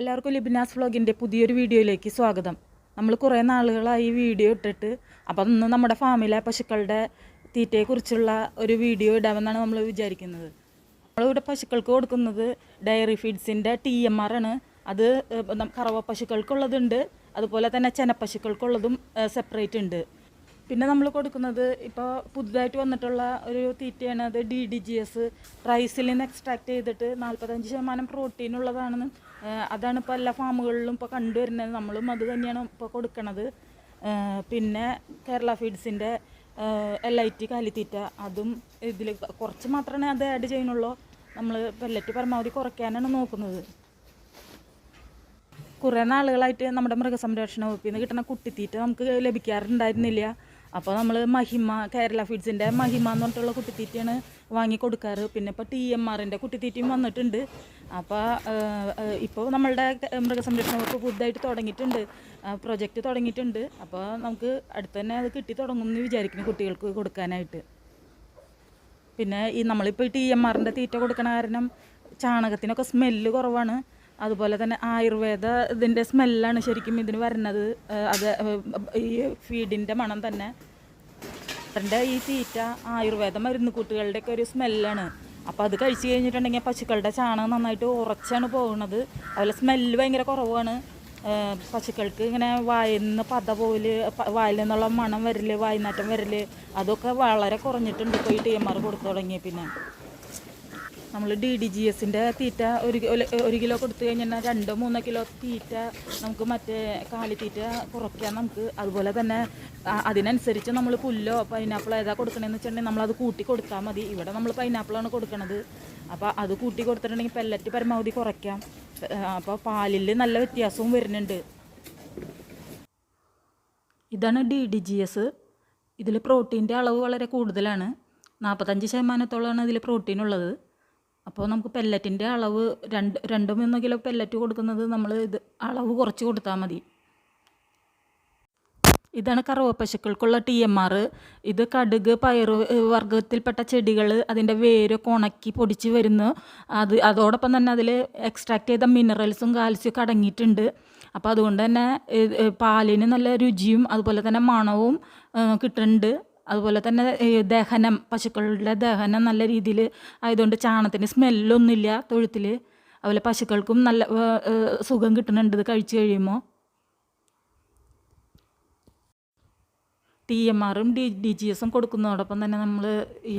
എല്ലാവർക്കും ലിബിനാസ് വ്ളോഗിന്റെ പുതിയൊരു വീഡിയോയിലേക്ക് സ്വാഗതം. നമ്മൾ കുറേ നാളുകളായി വീഡിയോ ഇട്ടിട്ട് അപ്പം ഇന്ന് നമ്മുടെ ഫാമിലെ പശുക്കളുടെ തീറ്റയെക്കുറിച്ചുള്ള ഒരു വീഡിയോ ഇടാമെന്നാണ് നമ്മൾ വിചാരിക്കുന്നത്. നമ്മളിവിടെ പശുക്കൾക്ക് കൊടുക്കുന്നത് ഡയറി ഫീഡ്സിന്റെ ടി എം ആർ ആണ്. അത് കറവ പശുക്കൾക്കുള്ളതുണ്ട്. അതുപോലെ തന്നെ ചെനപ്പശുക്കൾക്കുള്ളതും സെപ്പറേറ്റ് ഉണ്ട്. പിന്നെ നമ്മൾ കൊടുക്കുന്നത് ഇപ്പോൾ പുതുതായിട്ട് വന്നിട്ടുള്ള ഒരു തീറ്റയാണ് അത് ഡി ഡി ജി എസ് റൈസിൽ നിന്ന് എക്സ്ട്രാക്ട് ചെയ്തിട്ട് നാൽപ്പത്തഞ്ച് ശതമാനം പ്രോട്ടീൻ ഉള്ളതാണെന്ന് അതാണ് ഇപ്പോൾ എല്ലാ ഫാമുകളിലും ഇപ്പോൾ കണ്ടുവരുന്നത്. നമ്മളും അത് തന്നെയാണ് ഇപ്പോൾ കൊടുക്കണത്. പിന്നെ കേരള ഫീഡ്സിന്റെ എൽ ഐ ടി കാലിത്തീറ്റ. അതും ഇതിൽ കുറച്ച് മാത്രമേ അത് ആഡ് ചെയ്യുന്നുള്ളൂ. നമ്മൾ പെല്ലറ്റ് പരമാവധി കുറയ്ക്കാനാണ് നോക്കുന്നത്. കുറേ നാളുകളായിട്ട് നമ്മുടെ മൃഗസംരക്ഷണ വകുപ്പിൽ നിന്ന് കിട്ടുന്ന കുട്ടിത്തീറ്റ നമുക്ക് ലഭിക്കാറുണ്ടായിരുന്നില്ല. അപ്പോൾ നമ്മൾ മഹിമ കേരള ഫീഡ്സിന്റെ മഹിമ എന്ന് പറഞ്ഞിട്ടുള്ള കുട്ടിത്തീറ്റയാണ് വാങ്ങി കൊടുക്കാറ്. പിന്നെ ഇപ്പോൾ ടി എം ആറിന്റെ കുട്ടിത്തീറ്റയും വന്നിട്ടുണ്ട്. അപ്പോൾ ഇപ്പോൾ നമ്മളുടെ മൃഗസംരക്ഷണ വകുപ്പ് പുതുതായിട്ട് തുടങ്ങിയിട്ടുണ്ട്. പ്രൊജക്റ്റ് തുടങ്ങിയിട്ടുണ്ട്. അപ്പോൾ നമുക്ക് അടുത്ത് തന്നെ അത് കിട്ടി തുടങ്ങും എന്ന് വിചാരിക്കുന്നു കുട്ടികൾക്ക് കൊടുക്കാനായിട്ട്. പിന്നെ ഈ നമ്മളിപ്പോൾ ടി എം ആറിന്റെ തീറ്റ കൊടുക്കണ കാരണം ചാണകത്തിനൊക്കെ സ്മെല്ല് കുറവാണ്. അതുപോലെ തന്നെ ആയുർവേദ ഇതിന്റെ സ്മെല്ലാണ് ശരിക്കും ഇതിന് വരുന്നത്. അത് ഈ ഫീഡിന്റെ മണം തന്നെ. അതിന്റെ ഈ തീറ്റ ആയുർവേദ മരുന്ന് കൂട്ടുകളുടെയൊക്കെ ഒരു സ്മെല്ലാണ്. അപ്പോൾ അത് കഴിച്ച് കഴിഞ്ഞിട്ടുണ്ടെങ്കിൽ പശുക്കളുടെ ചാണകം നന്നായിട്ട് ഉറച്ചാണ് പോകുന്നത് അതുപോലെ സ്മെല്ല് ഭയങ്കര കുറവാണ്. പശുക്കൾക്ക് ഇങ്ങനെ വായിൽ നിന്ന് പത പോൽ വായിൽ നിന്നുള്ള മണം വരൽ വായ്നാറ്റം വരൽ അതൊക്കെ വളരെ കുറഞ്ഞിട്ടുണ്ട്. ഇപ്പോൾ ഈ ടി എം ആർ കൊടുത്തു തുടങ്ങിയ പിന്നെ. നമ്മൾ ഡി ഡി ജി എസിന്റെ തീറ്റ ഒരു ഒരു- കിലോ കൊടുത്തു കഴിഞ്ഞാൽ രണ്ടോ മൂന്നോ കിലോ തീറ്റ നമുക്ക് മറ്റേ കാലിത്തീറ്റ കുറയ്ക്കാം നമുക്ക്. അതുപോലെ തന്നെ അതിനനുസരിച്ച് നമ്മൾ പുല്ലോ പൈനാപ്പിൾ ഏതാ കൊടുക്കണമെന്ന് വെച്ചിട്ടുണ്ടെങ്കിൽ നമ്മളത് കൂട്ടി കൊടുത്താൽ മതി. ഇവിടെ നമ്മൾ പൈനാപ്പിളാണ് കൊടുക്കണത്. അപ്പോൾ അത് കൂട്ടി കൊടുത്തിട്ടുണ്ടെങ്കിൽ പെല്ലറ്റ് പരമാവധി കുറയ്ക്കാം. അപ്പോൾ പാലിൽ നല്ല വ്യത്യാസവും വരുന്നുണ്ട്. ഇതാണ് ഡി ഡി ജി എസ് ഇതിൽ പ്രോട്ടീന്റെ അളവ് വളരെ കൂടുതലാണ്. നാൽപ്പത്തഞ്ച് ശതമാനത്തോളമാണ് ഇതിൽ പ്രോട്ടീൻ ഉള്ളത്. അപ്പോൾ നമുക്ക് പെല്ലറ്റിന്റെ അളവ് രണ്ട് രണ്ട് മൂന്ന് കിലോ പെല്ലറ്റ് കൊടുക്കുന്നത് നമ്മൾ ഇത് അളവ് കുറച്ച് കൊടുത്താൽ മതി. ഇതാണ് കറുവപ്പശുക്കൾക്കുള്ള ടി എം ആർ ഇത് കടുക് പയറ് വർഗത്തിൽപ്പെട്ട ചെടികൾ അതിന്റെ വേരൊക്കെ ഉണക്കി പൊടിച്ച് വരുന്നു. അത് അതോടൊപ്പം തന്നെ അതിൽ എക്സ്ട്രാക്ട് ചെയ്ത മിനറൽസും കാൽസ്യം ഒക്കെ അടങ്ങിയിട്ടുണ്ട്. അപ്പോൾ അതുകൊണ്ട് തന്നെ പാലിന് നല്ല രുചിയും അതുപോലെ തന്നെ മണവും കിട്ടുന്നുണ്ട്. അതുപോലെ തന്നെ ദഹനം പശുക്കളുടെ ദഹനം നല്ല രീതിയിൽ ആയതുകൊണ്ട് ചാണകത്തിന് സ്മെല്ലൊന്നുമില്ല തൊഴുത്തിൽ. അതുപോലെ പശുക്കൾക്കും നല്ല സുഖം കിട്ടുന്നുണ്ട് ഇത് കഴിച്ചു കഴിയുമ്പോൾ. ടി എം ആറും ഡി ഡി ജി എസും കൊടുക്കുന്നതോടൊപ്പം തന്നെ നമ്മൾ ഈ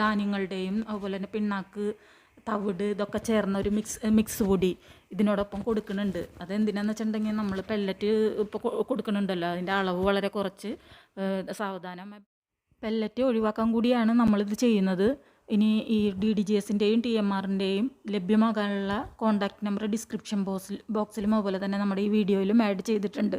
ധാന്യങ്ങളുടെയും അതുപോലെ തന്നെ പിണ്ണാക്ക് തവിട് ഇതൊക്കെ ചേർന്ന ഒരു മിക്സ് മിക്സ് പൊടി ഇതിനോടൊപ്പം കൊടുക്കുന്നുണ്ട്. അതെന്തിനാന്ന് വെച്ചിട്ടുണ്ടെങ്കിൽ നമ്മൾ പെല്ലറ്റ് ഇപ്പോൾ കൊടുക്കുന്നുണ്ടല്ലോ. അതിന്റെ അളവ് വളരെ കുറച്ച് സാവധാനം. പെല്ലറ്റ് ഒഴിവാക്കാൻ കൂടിയാണ് നമ്മളിത് ചെയ്യുന്നത്. ഇനി ഈ ഡി ഡി ജി എസിന്റെയും ടി എം ആറിന്റെയും ലഭ്യമാകാനുള്ള കോൺടാക്റ്റ് നമ്പർ ഡിസ്ക്രിപ്ഷൻ ബോക്സിൽ ബോക്സിലും അതുപോലെ തന്നെ നമ്മുടെ ഈ വീഡിയോയിലും ആഡ് ചെയ്തിട്ടുണ്ട്.